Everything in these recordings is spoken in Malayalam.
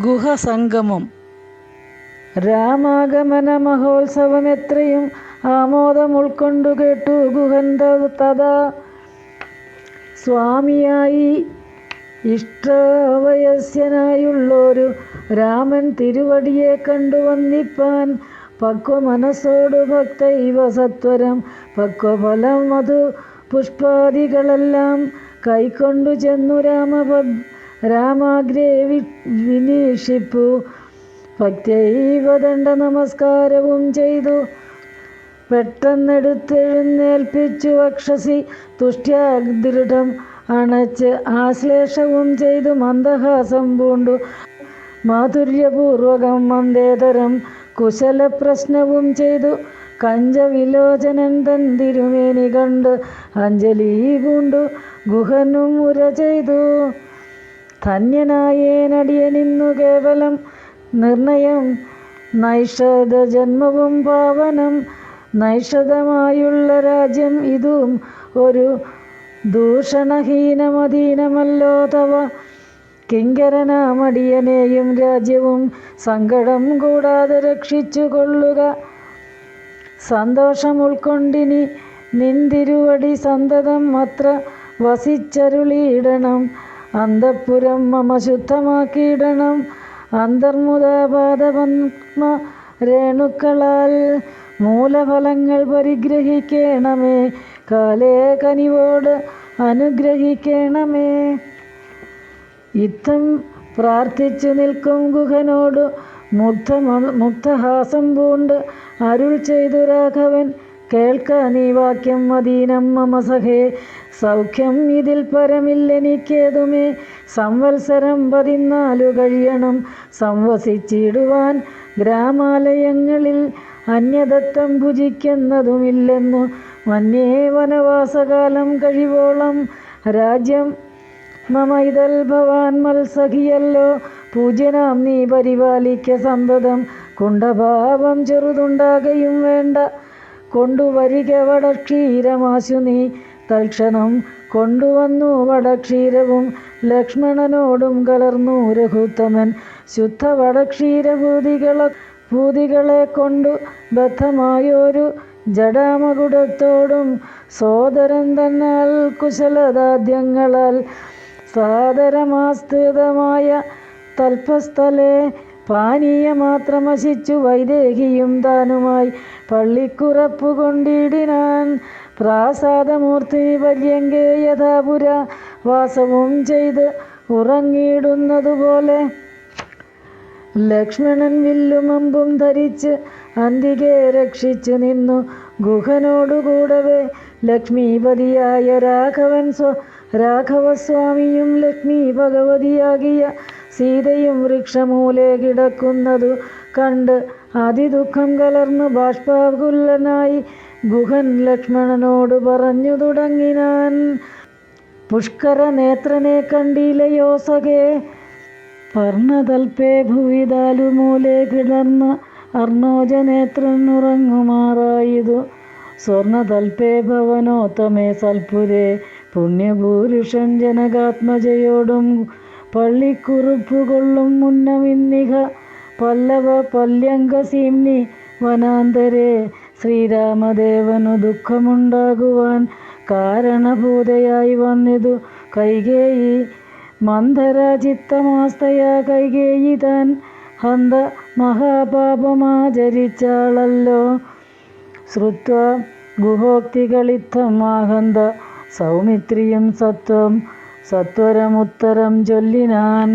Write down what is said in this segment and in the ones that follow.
ഗുഹസംഗമം. രാമാഗമന മഹോത്സവം എത്രയും ആമോദം ഉൾക്കൊണ്ടു കേട്ടു ഗുഹൻ തഥാ. സ്വാമിയായി ഇഷ്ടവയസ്യനായുള്ളൊരു രാമൻ തിരുവടിയെ കണ്ടു വന്നിപ്പാൻ പക്വ മനസ്സോടു ഭക്തൈവ സത്വരം. പക്വഫലം മധു പുഷ്പാദികളെല്ലാം കൈക്കൊണ്ടു ചെന്നു രാമപദ് രാമാഗ്രേ വി വിനീഷിപ്പു. ഭക്തൈവ ദണ്ഡ നമസ്കാരവും ചെയ്തു. പെട്ടെന്നെടുത്തെഴുന്നേൽപ്പിച്ചു വക്ഷസി. തുഷ്ട്യാദൃഢം അണച്ച് ആശ്ലേഷവും ചെയ്തു. മന്ദഹാസം പൂണ്ടു. മാധുര്യപൂർവകം മന്ദേതരം കുശല പ്രശ്നവും ചെയ്തു. കഞ്ചവിലോചനൻ തൻ തിരുമേനി കണ്ട്. അഞ്ജലി പൂണ്ടു ഗുഹനും ഉര ചെയ്തു. ധന്യനായേനടിയനിന്നു കേവലം നിർണയം. നൈഷത ജന്മവും പാവനം നൈഷതമായുള്ള രാജ്യം ഇതും. ഒരു ദൂഷണഹീനമധീനമല്ലോ തവ. കിങ്കരനാമടിയനെയും രാജ്യവും സങ്കടം കൂടാതെ രക്ഷിച്ചു കൊള്ളുക സന്തോഷം ഉൾക്കൊണ്ടിനി നിന്തിരുവടി സന്തതം അത്ര വസിച്ചരുളിയിടണം. അന്തഃപുരം മമ ശുദ്ധമാക്കിയിടണം. അന്തർമുദാപാദപത്മ രേണുക്കളാൽ മൂലഫലങ്ങൾ പരിഗ്രഹിക്കണമേ. കാലേ കനിവോട് അനുഗ്രഹിക്കണമേ. ഇത്തം പ്രാർത്ഥിച്ചു നിൽക്കും ഗുഹനോട് മുഗ്ധ മുഗ്ധഹാസം പൂണ്ട് അരുൾ ചെയ്തു രാഘവൻ. കേൾക്ക നീ വാക്യം മദീനം മമ സഖേ സൗഖ്യം ഇതിൽ പരമില്ലെനിക്കേതുമേ സംവത്സരം പതിനാലു കഴിയണം. സംവസിച്ചിടുവാൻ ഗ്രാമാലയങ്ങളിൽ അന്യദത്തം ഭുജിക്കുന്നതുമില്ലെന്നു മന്യേ വനവാസകാലം കഴിവോളം രാജ്യം മമ ഇതൽ ഭവാൻ മത്സഖിയല്ലോ. പൂജ്യനാം നീ പരിപാലിക്ക സന്തതം. കുണ്ടഭാവം ചെറുതുണ്ടാകയും വേണ്ട. കൊണ്ടുവരിക വടക്ഷീരമാശു നീ. തൽക്ഷണം കൊണ്ടുവന്നു വടക്ഷീരവും ലക്ഷ്മണനോടും കലർന്നു രഘുത്തമൻ ശുദ്ധ വടക്ഷീരഭൂതികളെ ഭൂതികളെ കൊണ്ടു ബദ്ധമായൊരു ജഡാമകുടത്തോടും സോദരൻ തന്നാൽ കുശലദാദ്യങ്ങളാൽ സാദരമാസ്തൃതമായ തൽപ്പസ്ഥലെ പാനീയമാത്രമശിച്ചു വൈദേഹിയും താനുമായി പള്ളിക്കുറപ്പു കൊണ്ടിടിനാൻ പ്രാസാദമൂർത്തി പര്യങ്കേ യഥാപുര വാസവും ചെയ്ത് ഉറങ്ങിയിടുന്നതുപോലെ. ലക്ഷ്മണൻ വില്ലും അമ്പും ധരിച്ച് അന്തികെ രക്ഷിച്ചു നിന്നു. ഗുഹനോടുകൂടവേ ലക്ഷ്മീപതിയായ രാഘവൻ സ്വ രാഘവസ്വാമിയും ലക്ഷ്മി ഭഗവതിയാകിയ സീതയും വൃക്ഷമൂലെ കിടക്കുന്നതു കണ്ട് അതിദുഃഖം കലർന്നു ബാഷ്പാകുല്ലനായി ഗുഹൻ ലക്ഷ്മണനോട് പറഞ്ഞു തുടങ്ങിനാൻ. പുഷ്കര നേത്രനെ കണ്ടില്ലയോ സഖേ പർണതൽപേ ഭുവിതാലുമൂലെ കിടന്ന അർണോജനേത്രൻ ഉറങ്ങുമാറായതു സ്വർണതൽപേ ഭവനോത്തമേ സൽപുരേ പുണ്യഭൂരുഷൻ ജനകാത്മജയോടും പള്ളിക്കുറുപ്പു കൊള്ളും മുന്നമിന്നിഹ പല്ലവ പല്യങ്കസീംനി വനാന്തരെ. ശ്രീരാമദേവനു ദുഃഖമുണ്ടാകുവാൻ കാരണഭൂതയായി വന്നിതു കൈകേയി. മന്ദരാചിത്തമാസ്തയാ കൈകേയി താൻ ഹന്ത മഹാപാപമാചരിച്ചാളല്ലോ. ശ്രുത്വ ഗുഹോക്തികളിത്തം ആഹന്ത സൗമിത്രിയും സത്വം സത്വരമുത്തരം ചൊല്ലിനാൻ.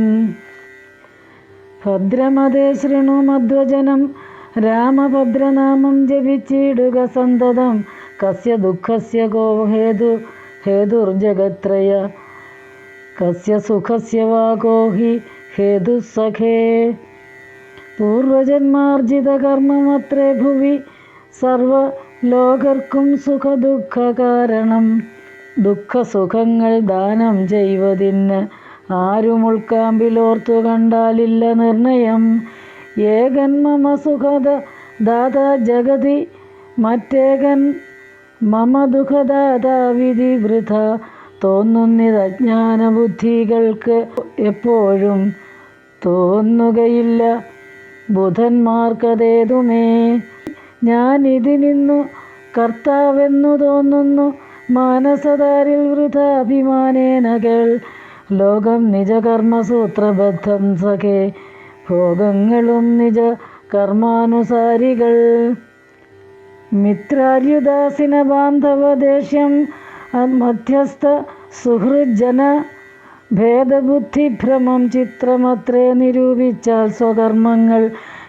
ഭദ്രമതേ ശൃണു മധ്വജനം രാമഭദ്രനാമം ജപിച്ചിടുക സന്തതം. കസ്യ ദുഃഖസ്യ ഗോ ഹേതു ഹേതുർജഗത്രയ കസ്യ സുഖസ്യ വാ ഗോഹി ഹേതുസഖേ പൂർവജന്മാർജിത കർമ്മമത്രേ ഭുവി സർവലോകർക്കും സുഖദുഃഖ കാരണം. ദുഃഖസുഖങ്ങൾ ദാനം ചെയ്വതിന് ആരും ഉൾക്കാമ്പിലോർത്തു കണ്ടാലില്ല നിർണയം. ഏകൻ മമ ദാത ജഗതി മറ്റേകൻ മമ ദുഃഖദാത വിധി വൃഥ. തോന്നുന്നിതജ്ഞാന ബുദ്ധികൾക്ക് എപ്പോഴും തോന്നുകയില്ല ബുധന്മാർക്കതേതുമേ. ഞാനിതിനിന്നു കർത്താവെന്നു തോന്നുന്നു മാനസതാരിൽ വൃതാഭിമാനേനകൾ ലോകം നിജകർമ്മസൂത്രബദ്ധം സഖേ. ഭോഗങ്ങളും നിജ കർമാനുസാരികൾ മിത്രാര്യുദാസിന ബാന്ധവദേശ്യം മധ്യസ്ഥ സുഹൃജന ഭേദബുദ്ധിഭ്രമം ചിത്രമത്രേ നിരൂപിച്ചാൽ സ്വകർമ്മങ്ങൾ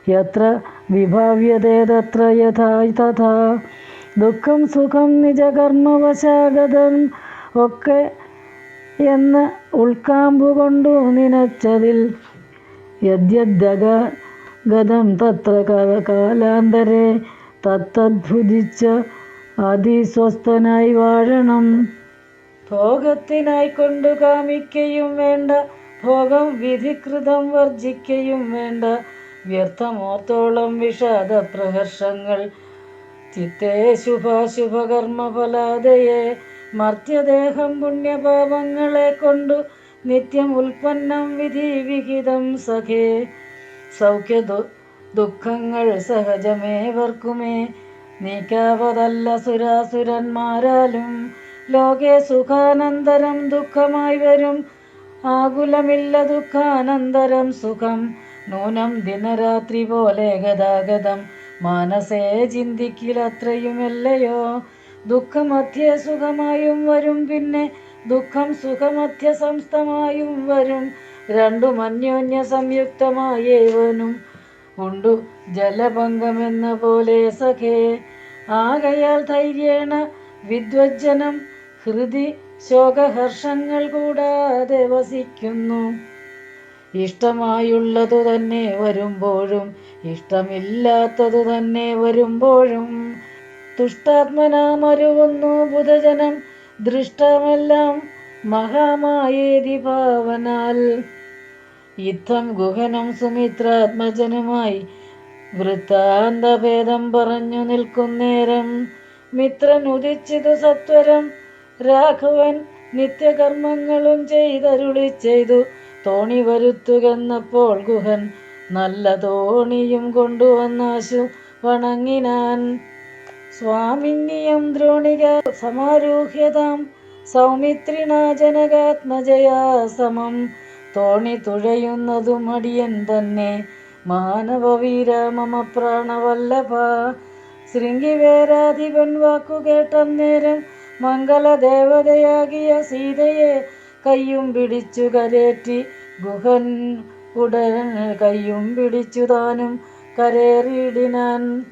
യത്ര വിഭാവ്യതേ തത്ര യഥാ തഥാ. ദുഃഖം സുഖം നിജകർമ്മവശാഗതം ഒക്കെ എന്ന് ഉൾക്കാമ്പുകൊണ്ടു നിനച്ചതിൽ യദ്യദ്ഗ ഗതം തത്ര കാലാന്തരെ തത്തദ്ഭുജിച്ച അതിസ്വസ്ഥനായി വാഴണം. ഭോഗത്തിനായി കൊണ്ടു കാമിക്കയും വേണ്ട ഭോഗം വിധികൃതം വർജിക്കയും വേണ്ട വ്യർത്ഥമോത്തോളം വിഷാദ പ്രഹർഷങ്ങൾ ചിത്തേ ശുഭാശുഭകർമ്മഫലാദയെ മർത്യദേഹം പുണ്യപാപങ്ങളെ കൊണ്ടു നിത്യം ഉൽപ്പന്നം വിധി വിഹിതം സഖേ. സൗഖ്യ ദുഃഖങ്ങൾ സഹജമേവർക്കുമേ നീക്കാവതല്ല സുരാസുരന്മാരാലും ലോകെ സുഖാനന്തരം ദുഃഖമായി വരും ആകുലമില്ല ദുഃഖാനന്തരം സുഖം നൂനം ദിനരാത്രി പോലെ ഗതാഗതം മാനസേ ചിന്തിക്കിലത്രയുമല്ലയോ? ദുഃഖമധ്യേ സുഖമായും വരും പിന്നെ ദുഃഖം സുഖമധ്യ സംസ്ഥമായും വരും. രണ്ടും അന്യോന്യ സംയുക്തമായേവനും ഉണ്ടു. ജലഭംഗമെന്ന പോലെ സഖേ ആകയാൽ ധൈര്യേണ വിദ്വജ്ജനം ഹൃദി ശോകഹർഷങ്ങൾ കൂടാതെ വസിക്കുന്നു. ഇഷ്ടമായുള്ളതു തന്നെ വരുമ്പോഴും ഇഷ്ടമില്ലാത്തതു തന്നെ വരുമ്പോഴും. തുഷ്ടാത്മനാമരുവുന്നു ബുധജനം ദൃഷ്ടമെല്ലാം മഹാമായേതി ഭാവനാൽ. യുദ്ധം ഗുഹനം സുമിത്രാത്മജനുമായി വൃത്താന്തഭേദം പറഞ്ഞു നിൽക്കുന്നേരം മിത്രൻ ഉദിച്ചതു സത്വരം രാഘവൻ നിത്യകർമ്മങ്ങളും ചെയ്തരുളി ചെയ്തു. തോണി വരുത്തുകെന്നപ്പോൾ ഗുഹൻ നല്ല തോണിയും കൊണ്ടുവന്നാശു വണങ്ങിനാൻ. സ്വാമിന്യം ദ്രോണിക സമാരൂഹ്യതാം സൗമിത്രിണാ ജനകാത്മജയാ സമം. തോണി തുഴയുന്നതും അടിയൻ തന്നെ മാനവവീര മമ പ്രാണവല്ലഭ ശൃംഗിവേരാധിപൻ വാക്കുകേട്ടന്നേരം മംഗളദേവതയാകിയ സീതയെ കയ്യും പിടിച്ചു കരേറ്റി. ഗുഹൻ ഉടൻ കയ്യും പിടിച്ചു താനും കരേറിയിടിനാൻ.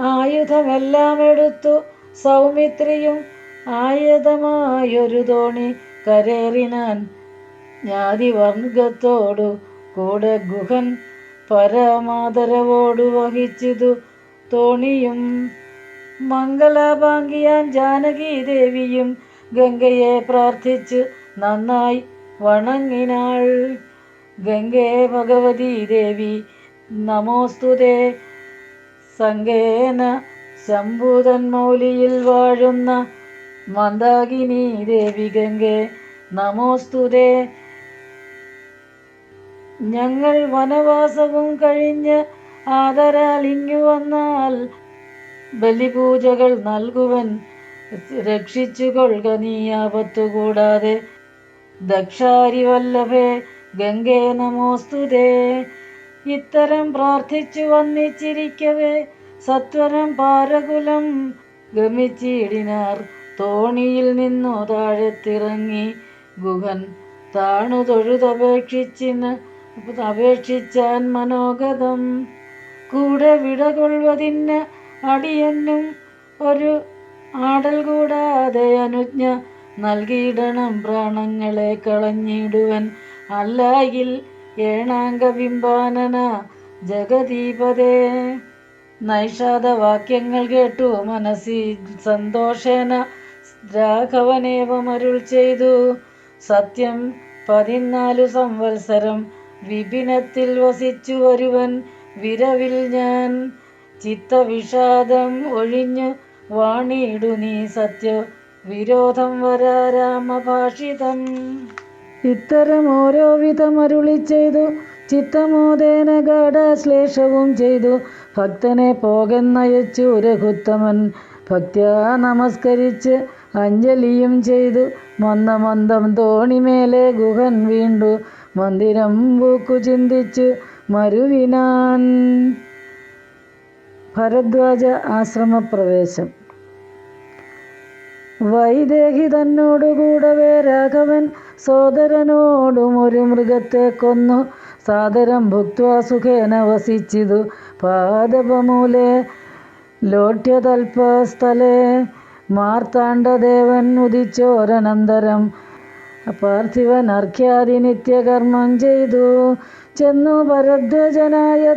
ആയുധമെല്ലാം എടുത്തു സൗമിത്രിയും ആയുധമായൊരു തോണി കരേറിനാൻ. ജ്ഞാതിവർഗത്തോടു കൂടെ ഗുഹൻ പരമാദരവോടു വഹിച്ചിതു തോണിയും. മംഗളഭാങ്കിയാൻ ജാനകി ദേവിയും ഗംഗയെ പ്രാർത്ഥിച്ച്. നന്നായി വണങ്ങിനാൾ. ഗംഗേ ഭഗവതി ദേവി നമോസ്തുതേ സങ്കേന ശംഭൂതൻ മൗലിയിൽ വാഴുന്ന മന്ദാകിനി ദേവി ഗംഗേ നമോസ്തുതേ ഞങ്ങൾ വനവാസവും കഴിഞ്ഞ് ആദരാൽ ഇങ്ങു വന്നാൽ ബലിപൂജകൾ നൽകുവൻ രക്ഷിച്ചു കൊള്ളുക നീ ആപത്തുകൂടാതെ. ദക്ഷാരി വല്ലഭേ ഗംഗേ നമോസ്തുതേ ഇത്തരം പ്രാർത്ഥിച്ചു വന്നിച്ചിരിക്കവേ സത്വരം പാരകുലം ഗമിച്ചിടിനാർ. തോണിയിൽ നിന്നു താഴെത്തിറങ്ങി ഗുഹൻ താണു തൊഴുതപേക്ഷിച്ചിന് അപേക്ഷിച്ചാൻ മനോഗതം. കൂടെ വിടകൊള്ളുവതിന് അടിയനും ഒരു ആടൽ കൂടാതെ അനുജ്ഞ നൽകിയിടണം പ്രാണങ്ങളെ കളഞ്ഞിടുവൻ. അല്ലായിൽ ഏണാങ്ക ബിംബാനന ജഗദീപതേ. നൈഷാദ വാക്യങ്ങൾ കേട്ടു മനസ്സി സന്തോഷേന. രാഘവനേവമരുൾ ചെയ്തു. സത്യം പതിനാലു സംവത്സരം വിപിനത്തിൽ വസിച്ചു വരുവൻ വിരവിൽ ഞാൻ. ചിത്തവിഷാദം ഒഴിഞ്ഞു വാണിയിടു നീ സത്യ വിരോധം വരാരാമഭാഷിതം ഇത്തരം ഓരോ വിധം അരുളി ചെയ്തു ചിത്തമോദേന ഗാഠാശ്ലേഷവും ചെയ്തു. ഭക്തനെ പോകെന്നയച്ചു രഘുത്തമൻ. ഭക്ത്യാ നമസ്കരിച്ച് അഞ്ജലിയും ചെയ്തു. മന്ദ മന്ദം തോണിമേലെ ഗുഹൻ വീണ്ടു. മന്ദിരം പൂക്കു ചിന്തിച്ചു മരുവിനാൻ. ഭരദ്വാജ ആശ്രമപ്രവേശം. വൈദേഹി തന്നോടുകൂടവേ രാഘവൻ സോദരനോടും ഒരു മൃഗത്തെ കൊന്നു. സാദരം ഭുക്വാ സുഖേന വസിച്ചിതു. പാദപമൂലെ ലോട്യതൽപസ്ഥലേ മാർത്താണ്ഡദേവൻ ഉദിച്ചോരനന്തരം പാർത്ഥിവൻ അർഖ്യാദി നിത്യകർമ്മം ചെയ്തു. ചെന്നു ഭരദ്വജനായ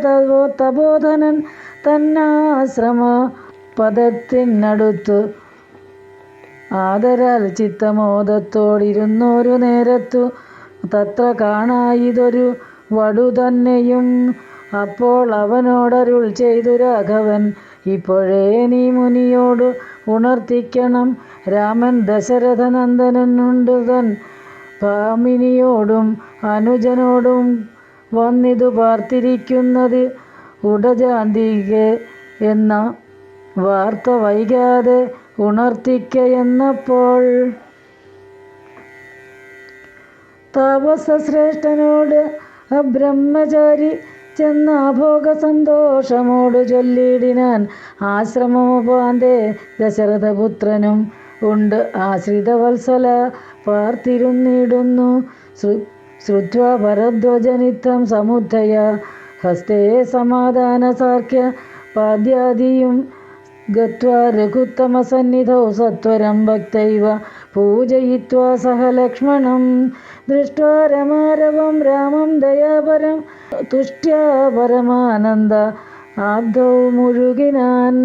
തബോധനൻ തന്നാശ്രമ പദത്തിനടുത്തു. ആദരാൽ ചിത്തമോദത്തോടിരുന്നൊരു നേരത്തു തത്ര കാണായിതൊരു വടു തന്നെയും അപ്പോൾ അവനോടരുൾ ചെയ്തു രാഘവൻ ഇപ്പോഴേ നീ മുനിയോട് ഉണർത്തിക്കണം. രാമൻ ദശരഥനന്ദനുണ്ട് തൻ പാമിനിയോടും അനുജനോടും വന്നിതു പാർത്തിരിക്കുന്നത് ഉടജാന്തിക എന്ന വാർത്ത വൈകാതെ ഉണർത്തിക്ക എന്നപ്പോൾ താപസശ്രേഷ്ഠനോട് ബ്രഹ്മചാരി ചെന്ന ഭോഗ സന്തോഷമോട് ചൊല്ലിയിടിനാൻ ആശ്രമോപാന്റെ ദശരഥപുത്രനും ഉണ്ട്. ആശ്രിതവത്സല പാർത്തിരുന്നിടുന്നു. ശ്രു ശ്രുത്വ ഭരദ്വജനിത്തം സമുദ്ധയ ഹസ്തേ സമാധാന സാർഖ്യ പാദ്യാദിയും ഗത്വാ രഘുത്തമസന്നിധൗ സത്വരം ഭക്തൈവ പൂജയിത്വാ സഹ ലക്ഷ്മണം. ദൃഷ്ട്വാ രമാരവം രാമം ദയാപരം തുഷ്ട്യ പരമാനന്ദ ആബ്ദൗ മുഴുകിനാൻ.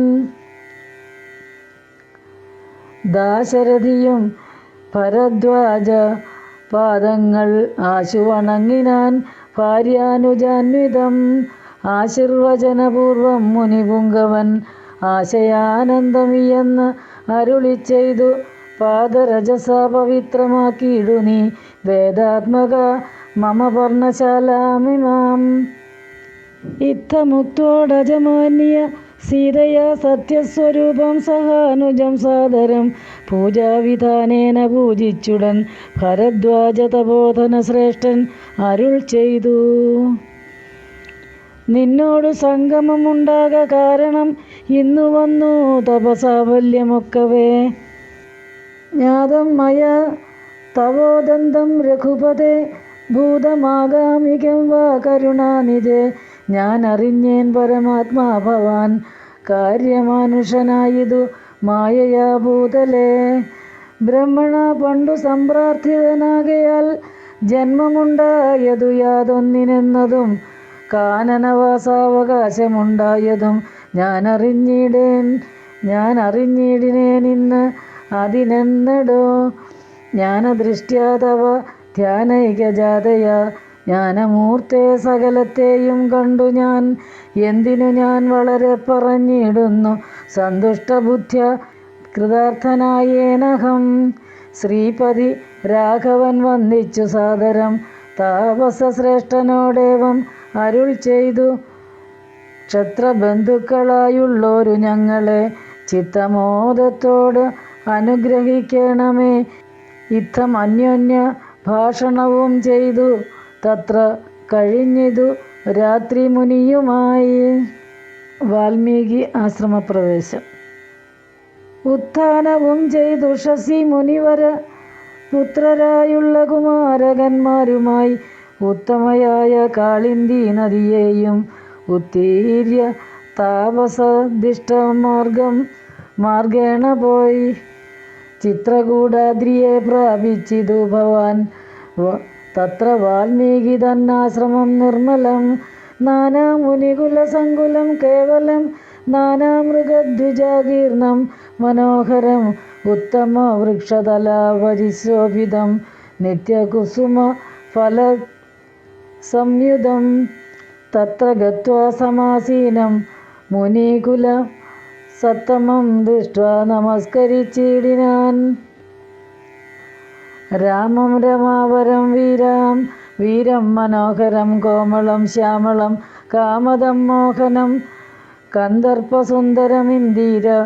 ദാശരഥിയും ഭരദ്വാജ പാദങ്ങൾ ആശുവണങ്ങിനാൻ ഭാര്യാനുജാന്വിതം ആശീർവചനപൂർവം മുനിപുങ്കവൻ ആശയാനന്ദമിയെന്ന് അരുളി ചെയ്തു. പാദരജസ പവിത്രമാക്കിയിടു നീ വേദാത്മക മമ വർണശാലാമിമാം ഇത്തമുക്തോടജമാന്യ സീതയാ സത്യസ്വരൂപം സഹാനുജം സാദരം പൂജാവിധാനേന പൂജിച്ചുടൻ ഭരദ്വാജ തബോധന ശ്രേഷ്ഠൻ അരുൾ ചെയ്തു. നിന്നോട് സംഗമമുണ്ടാക കാരണം ഇന്നു വന്നു തപസാഫല്യമൊക്കവേ ജ്ഞാതം മയ തവോദന്തം രഘുപതേ ഭൂതമാകാമികം വാ കരുണാനിജേ ഞാൻ അറിഞ്ഞേൻ പരമാത്മാ ഭവാൻ കാര്യമാനുഷനായിതു മായയാ ഭൂതലേ ബ്രഹ്മണ പണ്ടു സംപ്രാർത്ഥിതനാകയാൽ ജന്മമുണ്ടായതു യാതൊന്നിനെന്നതും കാനനവാസാവകാശമുണ്ടായതും ഞാൻ അറിഞ്ഞിടേൻ ഞാൻ അറിഞ്ഞിടിനേൻ ഇന്ന് അതിനെന്നടോ? ജ്ഞാനദൃഷ്ട്യാ ധ്യാനൈക ധ്യാനൈകജാതയ ജ്ഞാനമൂർത്തെ സകലത്തെയും കണ്ടു ഞാൻ. എന്തിനു ഞാൻ വളരെ പറഞ്ഞിടുന്നു? സന്തുഷ്ടബുദ്ധ്യ കൃതാർത്ഥനായേനഹം. ശ്രീപതി രാഘവൻ വന്ദിച്ചു സാദരം താപസശ്രേഷ്ഠനോടേവം അരുൾ ചെയ്തു. ക്ഷത്രബന്ധുക്കളായുള്ളോരു ഞങ്ങളെ ചിത്തമോദത്തോട് അനുഗ്രഹിക്കണമേ. ഇത്തം അന്യോന്യ ഭാഷണവും ചെയ്തു. തത്ര കഴിഞ്ഞിതു രാത്രി മുനിയുമായി വാൽമീകി ആശ്രമപ്രവേശം. ഉത്ഥാനവും ചെയ്തു ഷസി മുനിവര പുത്രരായുള്ള കുമാരകന്മാരുമായി ഉത്തമയായ കാളിന്തി നദിയെയും ഉത്തീര്യ താപസദിഷ്ടമാർഗം മാർഗേണ പോയി. ചിത്രകൂടാദ്രിയെ പ്രാപിച്ചിതു ഭവാൻ. തത്ര വാൽമീകി തന്നാശ്രമം നിർമ്മലം. നാനാ മുനികുലസങ്കുലം കേവലം നാനാമൃഗദ്വിജാകീർണം മനോഹരം ഉത്തമ വൃക്ഷതലാവരിശോഭിതം നിത്യകുസുമ ഫല സംയുതം തത്ര ഗത്വാ സമാസീനം. മുനികുല സത്തമം ദൃഷ്ട്വാ നമസ്കരിച്ചിടിനാൻ. രാമം രമാവരം വീരാം. വീരം മനോഹരം കോമളം ശ്യാമളം കാമദം മോഹനം. കന്ദർപ്പസുന്ദരം ഇന്ദീര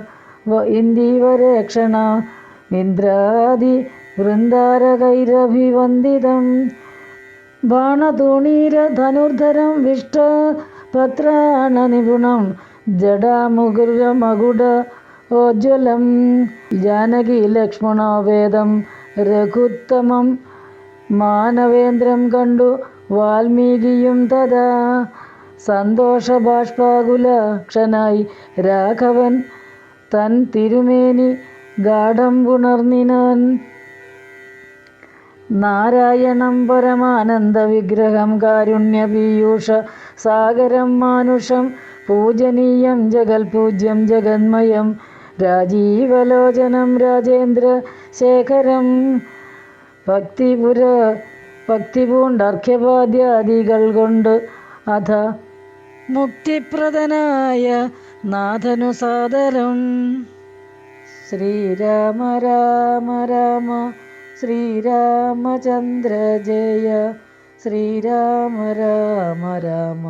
ഇന്ദീവരേക്ഷണ. ഇന്ദ്രാദി വൃന്ദാരകൈരഭിവന്ദിതം. ബാണതൂണീര ധനുർധരം വിഷ്ട പത്രാണ നിപുണം ജഡാമുകുരമകുട ഓജ്വലം ജാനകി ലക്ഷ്മണോ വേദം രഘുത്തമം മാനവേന്ദ്രം കണ്ടു വാൽമീകിയും തഥാ സന്തോഷബാഷ്പാകുലക്ഷനായി രാഘവൻ തൻ തിരുമേനി ഗാഠം പുണർന്നിനാൻ നാരായണം പരമാനന്ദ വിഗ്രഹം കാരുണ്യ പീയൂഷ സാഗരം മാനുഷം പൂജനീയം ജഗൽപൂജ്യം ജഗന്മയം രാജീവലോചനം രാജേന്ദ്ര ശേഖരം ഭക്തിപുര ഭക്തിപൂണ്ടർഘ്യപാദ്യാദികൾ കൊണ്ട് അധ മുക്തിപ്രദനായ നാഥനു സാദരം. ശ്രീരാമ രാമ രാമ ശ്രീരാമചന്ദ്ര ജയ ശ്രീരാമ രാമ രാമ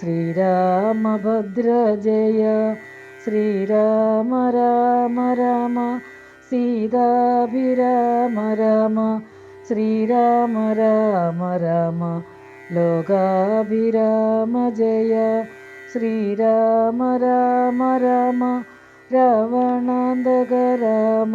ശ്രീരാമഭദ്ര ജയ ശ്രീരാമ രാമ രാമ സീതാഭിരാമ രാമ ശ്രീരാമ രാമ രാമ ലോകാഭിരാമ ജയ ശ്രീരാമ രാമ രാമ രാവണാന്തക രാമ